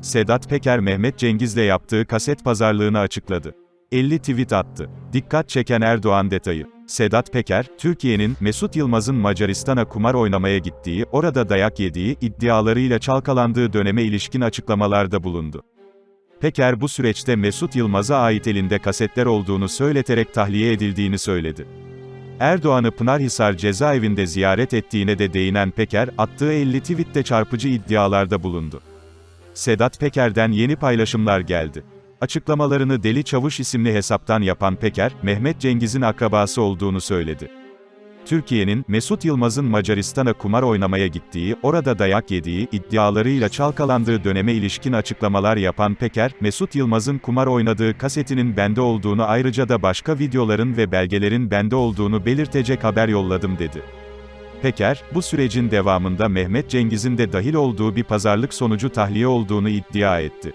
Sedat Peker Mehmet Cengiz'le yaptığı kaset pazarlığını açıkladı. 50 tweet attı. Dikkat çeken Erdoğan detayı. Sedat Peker, Türkiye'nin, Mesut Yılmaz'ın Macaristan'a kumar oynamaya gittiği, orada dayak yediği, iddialarıyla çalkalandığı döneme ilişkin açıklamalarda bulundu. Peker bu süreçte Mesut Yılmaz'a ait elinde kasetler olduğunu söyleterek tahliye edildiğini söyledi. Erdoğan'ı Pınarhisar cezaevinde ziyaret ettiğine de değinen Peker, attığı 50 tweette çarpıcı iddialarda bulundu. Sedat Peker'den yeni paylaşımlar geldi. Açıklamalarını Deli Çavuş isimli hesaptan yapan Peker, Mehmet Cengiz'in akrabası olduğunu söyledi. Türkiye'nin, Mesut Yılmaz'ın Macaristan'a kumar oynamaya gittiği, orada dayak yediği, iddialarıyla çalkalandığı döneme ilişkin açıklamalar yapan Peker, Mesut Yılmaz'ın kumar oynadığı kasetinin bende olduğunu ayrıca da başka videoların ve belgelerin bende olduğunu belirtecek haber yolladım dedi. Peker, bu sürecin devamında Mehmet Cengiz'in de dahil olduğu bir pazarlık sonucu tahliye olduğunu iddia etti.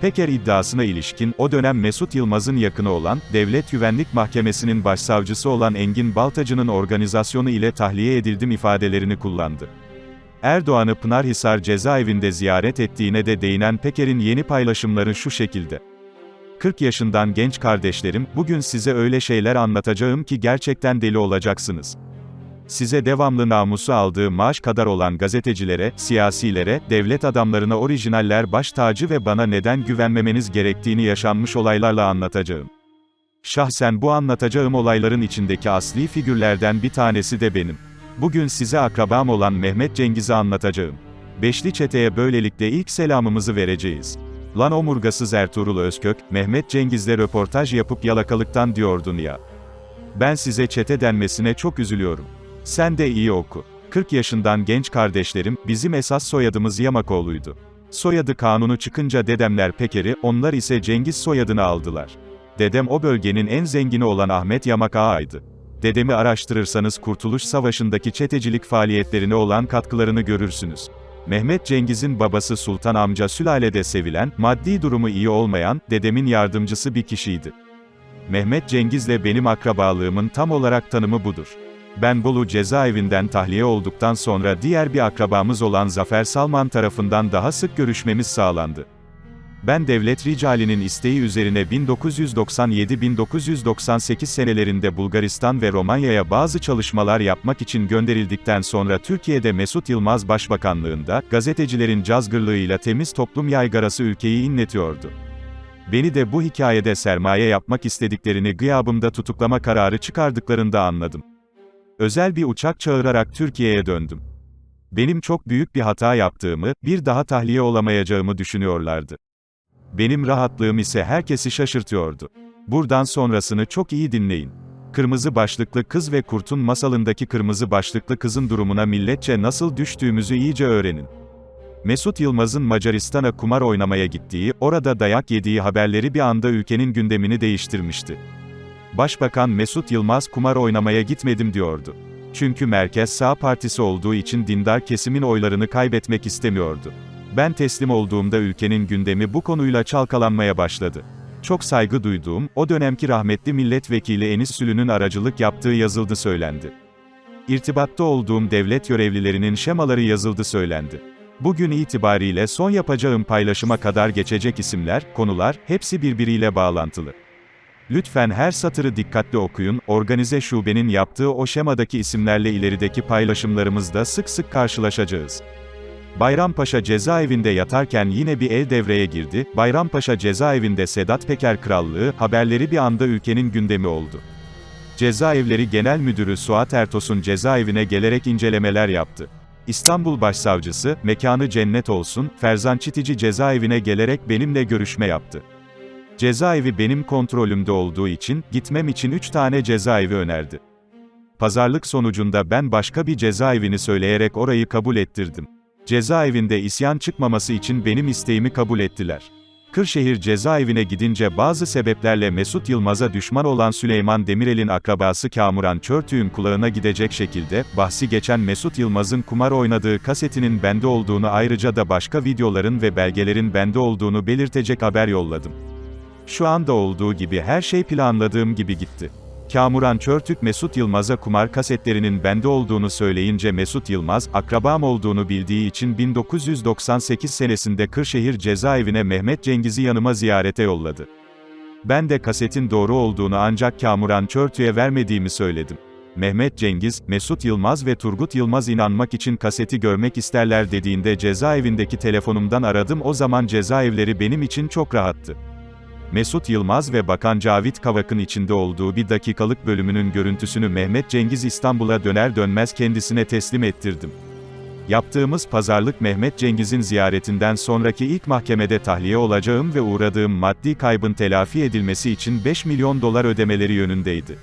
Peker iddiasına ilişkin, o dönem Mesut Yılmaz'ın yakını olan, Devlet Güvenlik Mahkemesi'nin başsavcısı olan Engin Baltacı'nın organizasyonu ile tahliye edildim ifadelerini kullandı. Erdoğan'ı Pınarhisar cezaevinde ziyaret ettiğine de değinen Peker'in yeni paylaşımları şu şekilde. 40 yaşından genç kardeşlerim, bugün size öyle şeyler anlatacağım ki gerçekten deli olacaksınız. Size devamlı namusu aldığı maaş kadar olan gazetecilere, siyasilere, devlet adamlarına orijinaller baş tacı ve bana neden güvenmemeniz gerektiğini yaşanmış olaylarla anlatacağım. Şahsen bu anlatacağım olayların içindeki asli figürlerden bir tanesi de benim. Bugün size akrabam olan Mehmet Cengiz'i anlatacağım. Beşli çeteye böylelikle ilk selamımızı vereceğiz. Lan omurgasız Ertuğrul Özkök, Mehmet Cengiz'le röportaj yapıp yalakalıktan diyordun ya. Ben size çete denmesine çok üzülüyorum. Sen de iyi oku. 40 yaşından genç kardeşlerim, bizim esas soyadımız Yamakoğlu'ydu. Soyadı kanunu çıkınca dedemler Peker'i, onlar ise Cengiz soyadını aldılar. Dedem o bölgenin en zengini olan Ahmet Yamak Ağa'ydı. Dedemi araştırırsanız Kurtuluş Savaşı'ndaki çetecilik faaliyetlerine olan katkılarını görürsünüz. Mehmet Cengiz'in babası Sultan amca sülalede sevilen, maddi durumu iyi olmayan, dedemin yardımcısı bir kişiydi. Mehmet Cengiz'le benim akrabalığımın tam olarak tanımı budur. Ben Bolu cezaevinden tahliye olduktan sonra diğer bir akrabamız olan Zafer Salman tarafından daha sık görüşmemiz sağlandı. Ben devlet ricalinin isteği üzerine 1997-1998 senelerinde Bulgaristan ve Romanya'ya bazı çalışmalar yapmak için gönderildikten sonra Türkiye'de Mesut Yılmaz Başbakanlığında, gazetecilerin cazgırlığıyla temiz toplum yaygarası ülkeyi inletiyordu. Beni de bu hikayede sermaye yapmak istediklerini gıyabımda tutuklama kararı çıkardıklarında anladım. Özel bir uçak çağırarak Türkiye'ye döndüm. Benim çok büyük bir hata yaptığımı, bir daha tahliye olamayacağımı düşünüyorlardı. Benim rahatlığım ise herkesi şaşırtıyordu. Buradan sonrasını çok iyi dinleyin. Kırmızı başlıklı kız ve kurtun masalındaki kırmızı başlıklı kızın durumuna milletçe nasıl düştüğümüzü iyice öğrenin. Mesut Yılmaz'ın Macaristan'a kumar oynamaya gittiği, orada dayak yediği haberleri bir anda ülkenin gündemini değiştirmişti. Başbakan Mesut Yılmaz kumar oynamaya gitmedim diyordu. Çünkü Merkez Sağ Partisi olduğu için dindar kesimin oylarını kaybetmek istemiyordu. Ben teslim olduğumda ülkenin gündemi bu konuyla çalkalanmaya başladı. Çok saygı duyduğum, o dönemki rahmetli milletvekili Enis Sülü'nün aracılık yaptığı yazıldı söylendi. İrtibatta olduğum devlet görevlilerinin şemaları yazıldı söylendi. Bugün itibariyle son yapacağım paylaşıma kadar geçecek isimler, konular, hepsi birbiriyle bağlantılı. Lütfen her satırı dikkatli okuyun, organize şubenin yaptığı o şemadaki isimlerle ilerideki paylaşımlarımızda sık sık karşılaşacağız. Bayrampaşa cezaevinde yatarken yine bir el devreye girdi, Bayrampaşa cezaevinde Sedat Peker Krallığı, haberleri bir anda ülkenin gündemi oldu. Cezaevleri Genel Müdürü Suat Ertos'un cezaevine gelerek incelemeler yaptı. İstanbul Başsavcısı, mekanı cennet olsun, Ferzan Çitici cezaevine gelerek benimle görüşme yaptı. Cezaevi benim kontrolümde olduğu için, gitmem için 3 tane cezaevi önerdi. Pazarlık sonucunda ben başka bir cezaevini söyleyerek orayı kabul ettirdim. Cezaevinde isyan çıkmaması için benim isteğimi kabul ettiler. Kırşehir cezaevine gidince bazı sebeplerle Mesut Yılmaz'a düşman olan Süleyman Demirel'in akrabası Kamuran Çörtü'nün kulağına gidecek şekilde, bahsi geçen Mesut Yılmaz'ın kumar oynadığı kasetinin bende olduğunu ayrıca da başka videoların ve belgelerin bende olduğunu belirtecek haber yolladım. Şu anda olduğu gibi her şey planladığım gibi gitti. Kamuran Çörtük Mesut Yılmaz'a kumar kasetlerinin bende olduğunu söyleyince Mesut Yılmaz, akrabam olduğunu bildiği için 1998 senesinde Kırşehir cezaevine Mehmet Cengiz'i yanıma ziyarete yolladı. Ben de kasetin doğru olduğunu ancak Kamuran Çörtük'e vermediğimi söyledim. Mehmet Cengiz, Mesut Yılmaz ve Turgut Yılmaz inanmak için kaseti görmek isterler dediğinde cezaevindeki telefonumdan aradım o zaman cezaevleri benim için çok rahattı. Mesut Yılmaz ve Bakan Cavit Kavak'ın içinde olduğu bir dakikalık bölümünün görüntüsünü Mehmet Cengiz İstanbul'a döner dönmez kendisine teslim ettirdim. Yaptığımız pazarlık Mehmet Cengiz'in ziyaretinden sonraki ilk mahkemede tahliye olacağım ve uğradığım maddi kaybın telafi edilmesi için 5 milyon dolar ödemeleri yönündeydi.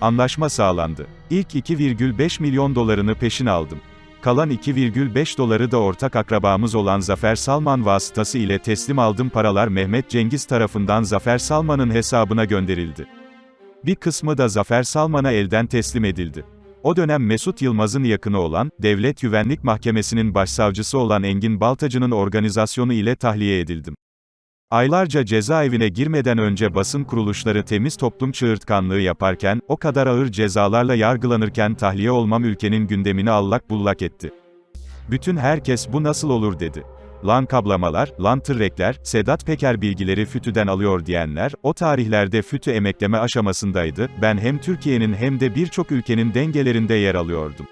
Anlaşma sağlandı. İlk 2,5 milyon dolarını peşin aldım. Kalan 2,5 doları da ortak akrabamız olan Zafer Salman vasıtası ile teslim aldım paralar Mehmet Cengiz tarafından Zafer Salman'ın hesabına gönderildi. Bir kısmı da Zafer Salman'a elden teslim edildi. O dönem Mesut Yılmaz'ın yakını olan, Devlet Güvenlik Mahkemesi'nin başsavcısı olan Engin Baltacı'nın organizasyonu ile tahliye edildim. Aylarca cezaevine girmeden önce basın kuruluşları temiz toplum çığırtkanlığı yaparken, o kadar ağır cezalarla yargılanırken tahliye olmam ülkenin gündemini allak bullak etti. Bütün herkes bu nasıl olur dedi. Lan kablamalar, lan tırrekler, Sedat Peker bilgileri FETÖ'den alıyor diyenler, o tarihlerde FETÖ emekleme aşamasındaydı, ben hem Türkiye'nin hem de birçok ülkenin dengelerinde yer alıyordum.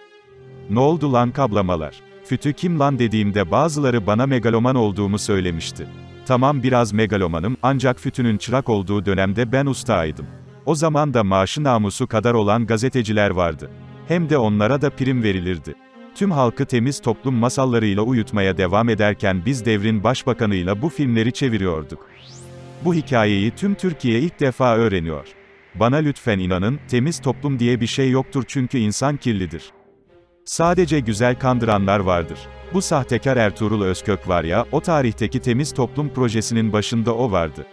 Ne oldu lan kablamalar? FETÖ kim lan dediğimde bazıları bana megaloman olduğumu söylemişti. Tamam biraz megalomanım, ancak FETÖ'nün çırak olduğu dönemde ben ustaydım. O zaman da maaşı namusu kadar olan gazeteciler vardı. Hem de onlara da prim verilirdi. Tüm halkı temiz toplum masallarıyla uyutmaya devam ederken biz devrin başbakanıyla bu filmleri çeviriyorduk. Bu hikayeyi tüm Türkiye ilk defa öğreniyor. Bana lütfen inanın, temiz toplum diye bir şey yoktur çünkü insan kirlidir. Sadece güzel kandıranlar vardır. Bu sahtekar Ertuğrul Özkök var ya, o tarihteki temiz toplum projesinin başında o vardı.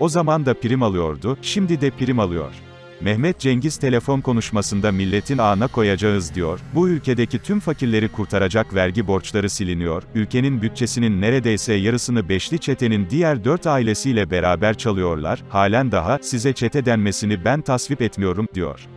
O zaman da prim alıyordu, şimdi de prim alıyor. Mehmet Cengiz telefon konuşmasında milletin ağına koyacağız diyor, bu ülkedeki tüm fakirleri kurtaracak vergi borçları siliniyor, ülkenin bütçesinin neredeyse yarısını beşli çetenin diğer dört ailesiyle beraber çalıyorlar, halen daha, size çete denmesini ben tasvip etmiyorum, diyor.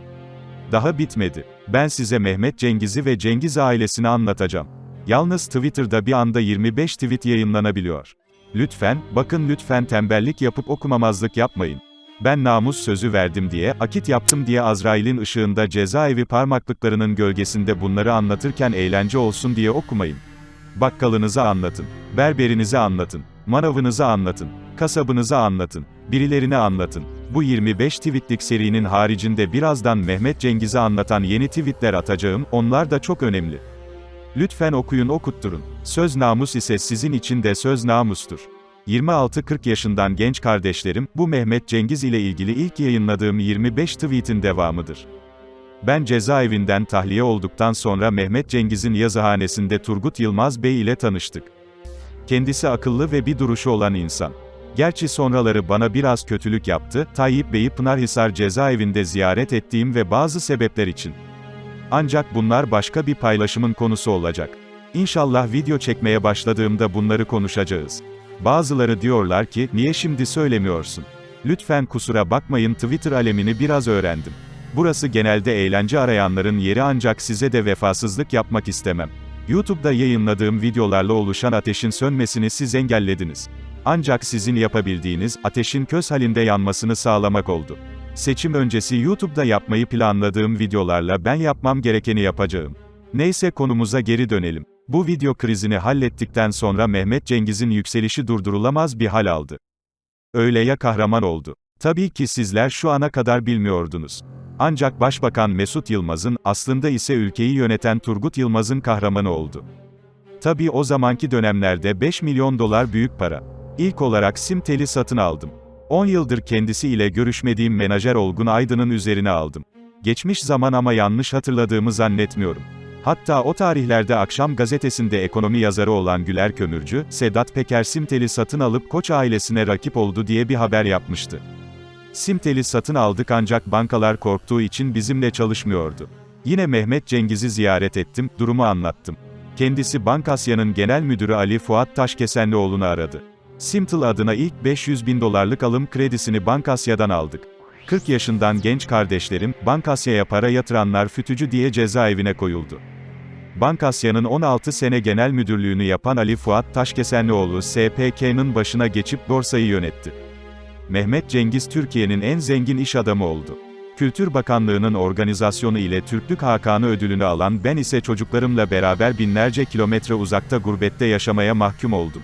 Daha bitmedi. Ben size Mehmet Cengiz'i ve Cengiz ailesini anlatacağım. Yalnız Twitter'da bir anda 25 tweet yayınlanabiliyor. Lütfen, bakın lütfen tembellik yapıp okumamazlık yapmayın. Ben namus sözü verdim diye, akit yaptım diye Azrail'in ışığında cezaevi parmaklıklarının gölgesinde bunları anlatırken eğlence olsun diye okumayın. Bakkalınıza anlatın, berberinize anlatın, manavınıza anlatın, kasabınıza anlatın, birilerine anlatın. Bu 25 tweetlik serinin haricinde birazdan Mehmet Cengiz'i anlatan yeni tweetler atacağım, onlar da çok önemli. Lütfen okuyun okutturun. Söz namus ise sizin için de söz namustur. 26-40 yaşından genç kardeşlerim, bu Mehmet Cengiz ile ilgili ilk yayınladığım 25 tweetin devamıdır. Ben cezaevinden tahliye olduktan sonra Mehmet Cengiz'in yazıhanesinde Turgut Yılmaz Bey ile tanıştık. Kendisi akıllı ve bir duruşu olan insan. Gerçi sonraları bana biraz kötülük yaptı, Tayyip Bey'i Pınarhisar cezaevinde ziyaret ettiğim ve bazı sebepler için. Ancak bunlar başka bir paylaşımın konusu olacak. İnşallah video çekmeye başladığımda bunları konuşacağız. Bazıları diyorlar ki, niye şimdi söylemiyorsun? Lütfen kusura bakmayın Twitter alemini biraz öğrendim. Burası genelde eğlence arayanların yeri ancak size de vefasızlık yapmak istemem. YouTube'da yayınladığım videolarla oluşan ateşin sönmesini siz engellediniz. Ancak sizin yapabildiğiniz, ateşin köz halinde yanmasını sağlamak oldu. Seçim öncesi YouTube'da yapmayı planladığım videolarla ben yapmam gerekeni yapacağım. Neyse konumuza geri dönelim. Bu video krizini hallettikten sonra Mehmet Cengiz'in yükselişi durdurulamaz bir hal aldı. Öyle ya kahraman oldu. Tabii ki sizler şu ana kadar bilmiyordunuz. Ancak Başbakan Mesut Yılmaz'ın, aslında ise ülkeyi yöneten Turgut Yılmaz'ın kahramanı oldu. Tabii o zamanki dönemlerde 5 milyon dolar büyük para. İlk olarak Simtel'i satın aldım. 10 yıldır kendisi ile görüşmediğim menajer Olgun Aydın'ın üzerine aldım. Geçmiş zaman ama yanlış hatırladığımı zannetmiyorum. Hatta o tarihlerde Akşam gazetesinde ekonomi yazarı olan Güler Kömürcü, Sedat Peker Simtel'i satın alıp Koç ailesine rakip oldu diye bir haber yapmıştı. Simtel'i satın aldık ancak bankalar korktuğu için bizimle çalışmıyordu. Yine Mehmet Cengiz'i ziyaret ettim, durumu anlattım. Kendisi Bankasya'nın genel müdürü Ali Fuat Taşkesenlioğlu'nu aradı. Simtel adına ilk 500 bin dolarlık alım kredisini Bankasya'dan aldık. 40 yaşından genç kardeşlerim, Bankasya'ya para yatıranlar fütücü diye cezaevine koyuldu. Bankasya'nın 16 sene genel müdürlüğünü yapan Ali Fuat Taşkesenlioğlu SPK'nın başına geçip borsayı yönetti. Mehmet Cengiz Türkiye'nin en zengin iş adamı oldu. Kültür Bakanlığı'nın organizasyonu ile Türklük Hakanı ödülünü alan ben ise çocuklarımla beraber binlerce kilometre uzakta gurbette yaşamaya mahkum oldum.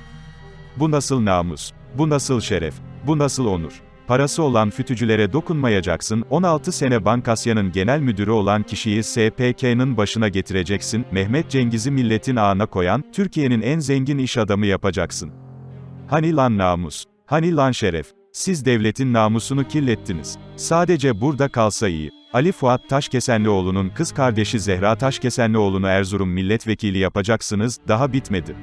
Bu nasıl namus? Bu nasıl şeref? Bu nasıl onur? Parası olan fütücülere dokunmayacaksın, 16 sene Bankasya'nın genel müdürü olan kişiyi SPK'nın başına getireceksin, Mehmet Cengiz'i milletin ağına koyan, Türkiye'nin en zengin iş adamı yapacaksın. Hani lan namus? Hani lan şeref? Siz devletin namusunu kirlettiniz. Sadece burada kalsa iyi. Ali Fuat Taşkesenlioğlu'nun kız kardeşi Zehra Taşkesenlioğlu'nu Erzurum milletvekili yapacaksınız, daha bitmedi.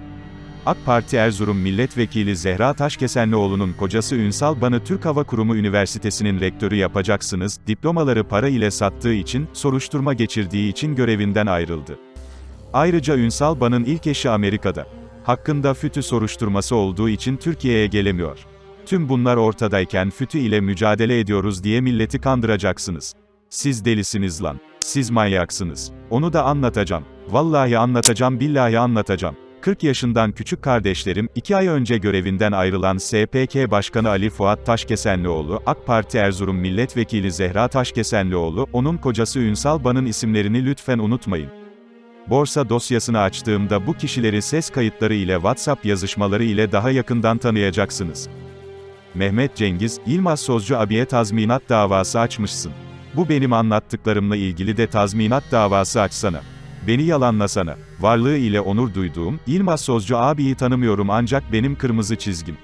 AK Parti Erzurum Milletvekili Zehra Taşkesenlioğlu'nun kocası Ünsal Ban'ı Türk Hava Kurumu Üniversitesi'nin rektörü yapacaksınız, diplomaları para ile sattığı için, soruşturma geçirdiği için görevinden ayrıldı. Ayrıca Ünsal Ban'ın ilk eşi Amerika'da. Hakkında FETÖ soruşturması olduğu için Türkiye'ye gelemiyor. Tüm bunlar ortadayken FETÖ ile mücadele ediyoruz diye milleti kandıracaksınız. Siz delisiniz lan. Siz manyaksınız. Onu da anlatacağım. Vallahi anlatacağım billahi anlatacağım. 40 yaşından küçük kardeşlerim, 2 ay önce görevinden ayrılan SPK Başkanı Ali Fuat Taşkesenlioğlu, AK Parti Erzurum Milletvekili Zehra Taşkesenlioğlu, onun kocası Ünsal Ban'ın isimlerini lütfen unutmayın. Borsa dosyasını açtığımda bu kişileri ses kayıtları ile WhatsApp yazışmaları ile daha yakından tanıyacaksınız. Mehmet Cengiz, Yılmaz Sozcu abiye tazminat davası açmışsın. Bu benim anlattıklarımla ilgili de tazminat davası açsana. Beni yalanlasana. Varlığı ile onur duyduğum, Yılmaz Sozcu abiyi tanımıyorum ancak benim kırmızı çizgim.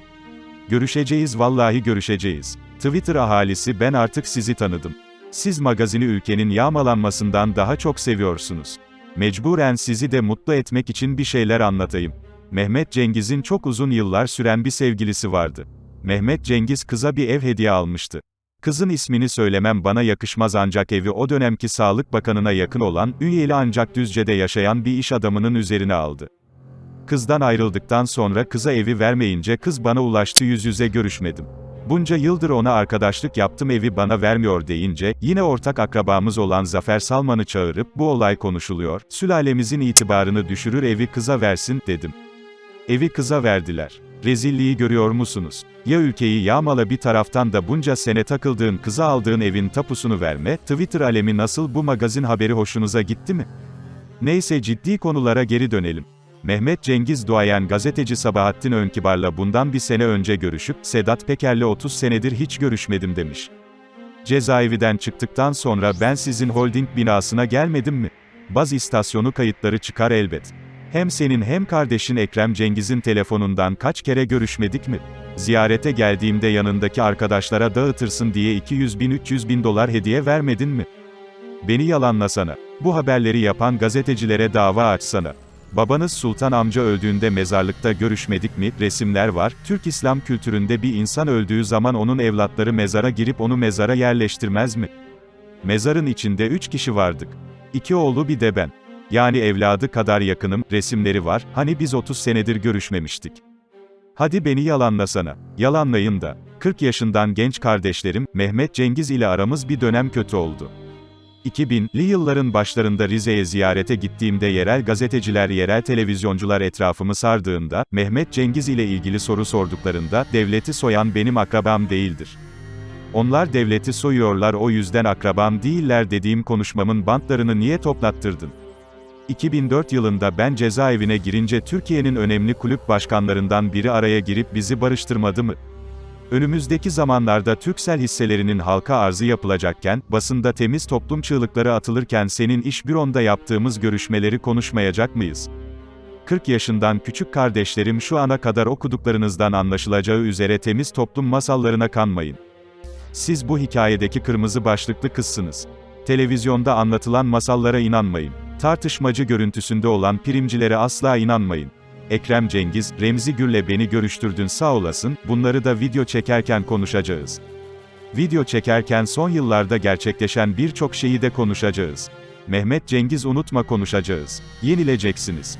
Görüşeceğiz vallahi görüşeceğiz. Twitter ahalisi ben artık sizi tanıdım. Siz magazini ülkenin yağmalanmasından daha çok seviyorsunuz. Mecburen sizi de mutlu etmek için bir şeyler anlatayım. Mehmet Cengiz'in çok uzun yıllar süren bir sevgilisi vardı. Mehmet Cengiz kıza bir ev hediye almıştı. Kızın ismini söylemem bana yakışmaz ancak evi o dönemki Sağlık Bakanı'na yakın olan, Ünyeli ancak Düzce'de yaşayan bir iş adamının üzerine aldı. Kızdan ayrıldıktan sonra kıza evi vermeyince kız bana ulaştı yüz yüze görüşmedim. Bunca yıldır ona arkadaşlık yaptım evi bana vermiyor deyince, yine ortak akrabamız olan Zafer Salman'ı çağırıp, bu olay konuşuluyor, sülalemizin itibarını düşürür evi kıza versin, dedim. Evi kıza verdiler. Rezilliği görüyor musunuz? Ya ülkeyi yağmala bir taraftan da bunca sene takıldığın kıza aldığın evin tapusunu verme, Twitter alemi nasıl bu magazin haberi hoşunuza gitti mi? Neyse ciddi konulara geri dönelim. Mehmet Cengiz duayen gazeteci Sabahattin Önkibar'la bundan bir sene önce görüşüp, Sedat Peker'le 30 senedir hiç görüşmedim demiş. Cezaevinden çıktıktan sonra ben sizin holding binasına gelmedim mi? Baz istasyonu kayıtları çıkar elbet. Hem senin hem kardeşin Ekrem Cengiz'in telefonundan kaç kere görüşmedik mi? Ziyarete geldiğimde yanındaki arkadaşlara dağıtırsın diye 200 bin 300 bin dolar hediye vermedin mi? Beni yalanlasana. Bu haberleri yapan gazetecilere dava açsana. Babanız Sultan amca öldüğünde mezarlıkta görüşmedik mi? Resimler var. Türk İslam kültüründe bir insan öldüğü zaman onun evlatları mezara girip onu mezara yerleştirmez mi? Mezarın içinde üç kişi vardık. İki oğlu bir de ben. Yani evladı kadar yakınım, resimleri var, hani biz 30 senedir görüşmemiştik. Hadi beni yalanlasana. Yalanlayın da. 40 yaşından genç kardeşlerim, Mehmet Cengiz ile aramız bir dönem kötü oldu. 2000'li yılların başlarında Rize'ye ziyarete gittiğimde yerel gazeteciler yerel televizyoncular etrafımı sardığında, Mehmet Cengiz ile ilgili soru sorduklarında, devleti soyan benim akrabam değildir. Onlar devleti soyuyorlar o yüzden akrabam değiller dediğim konuşmamın bantlarını niye toplattırdın? 2004 yılında ben cezaevine girince Türkiye'nin önemli kulüp başkanlarından biri araya girip bizi barıştırmadı mı? Önümüzdeki zamanlarda Türksel hisselerinin halka arzı yapılacakken, basında temiz toplum çığlıkları atılırken senin iş büronda yaptığımız görüşmeleri konuşmayacak mıyız? 40 yaşından küçük kardeşlerim şu ana kadar okuduklarınızdan anlaşılacağı üzere temiz toplum masallarına kanmayın. Siz bu hikayedeki kırmızı başlıklı kızsınız. Televizyonda anlatılan masallara inanmayın. Tartışmacı görüntüsünde olan primcilere asla inanmayın. Ekrem Cengiz, Remzi Gür'le beni görüştürdün sağ olasın, bunları da video çekerken konuşacağız. Video çekerken son yıllarda gerçekleşen birçok şeyi de konuşacağız. Mehmet Cengiz unutma konuşacağız. Yenileceksiniz.